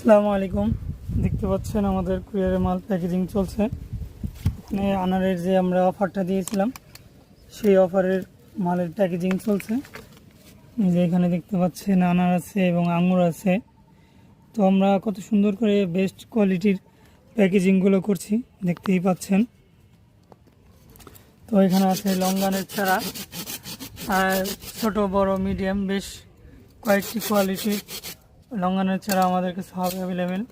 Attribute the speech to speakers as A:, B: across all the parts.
A: আসসালামু আলাইকুম। দেখতে পাচ্ছেন আমাদের কুরিয়ারের মাল প্যাকেজিং চলছে। এখানে আনারের যে আমরা অফারটা দিয়েছিলাম, সেই অফারের মালের প্যাকেজিং চলছে। যে এখানে দেখতে পাচ্ছেন আনার আছে এবং আঙুর আছে। তো আমরা কত সুন্দর করে বেস্ট কোয়ালিটির প্যাকেজিংগুলো করছি, দেখতেই পাচ্ছেন। তো এখানে আছে লঙ্গানের চারা, আর ছোট, বড় মিডিয়াম বেশ কয়েকটি কোয়ালিটির লঙ্গানের চারা আমাদের কাছে হবে অ্যাভেলেবেল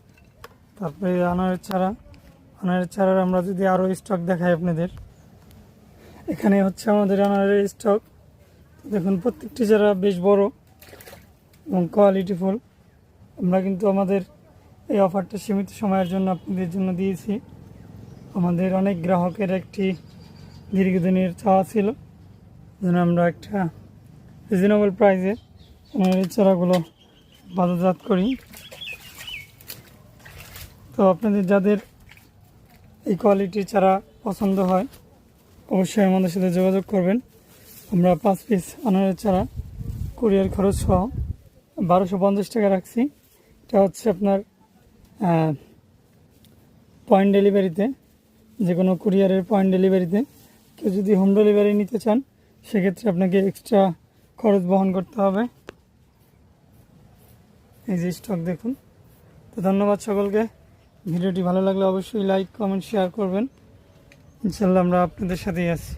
A: তারপরে আনারের চারা। আনারের চারার আমরা যদি আরও স্টক দেখাই আপনাদের। এখানে হচ্ছে আমাদের আনারের স্টক দেখুন, প্রত্যেকটি চারা বেশ বড় এবং কোয়ালিটিফুল আমরা কিন্তু আমাদের এই অফারটা সীমিত সময়ের জন্য আপনাদের জন্য দিয়েছি। আমাদের অনেক গ্রাহকের একটি দীর্ঘদিনের চাওয়া ছিল। যেন আমরা একটা রিজনেবল প্রাইসে আনারের চারাগুলো বাজারজাত করি। তো আপনাদের যাদের এই কোয়ালিটির চারা পছন্দ হয়, অবশ্যই আমাদের সাথে যোগাযোগ করবেন। আমরা পাঁচ পিস আনারের চারা কুরিয়ার খরচ সহ বারোশো পঞ্চাশ টাকা রাখছি। এটা হচ্ছে আপনার পয়েন্ট ডেলিভারিতে যে কোনো কুরিয়ারের পয়েন্ট ডেলিভারিতে কেউ যদি হোম ডেলিভারি নিতে চান, সেক্ষেত্রে আপনাকে এক্সট্রা খরচ বহন করতে হবে। এই যে স্টক দেখুন। তো ধন্যবাদ সকলকে। ভিডিওটি ভালো লাগলে অবশ্যই লাইক কমেন্ট শেয়ার করবেন। ইনশাল্লাহ আমরা আপনাদের সাথেই আছি।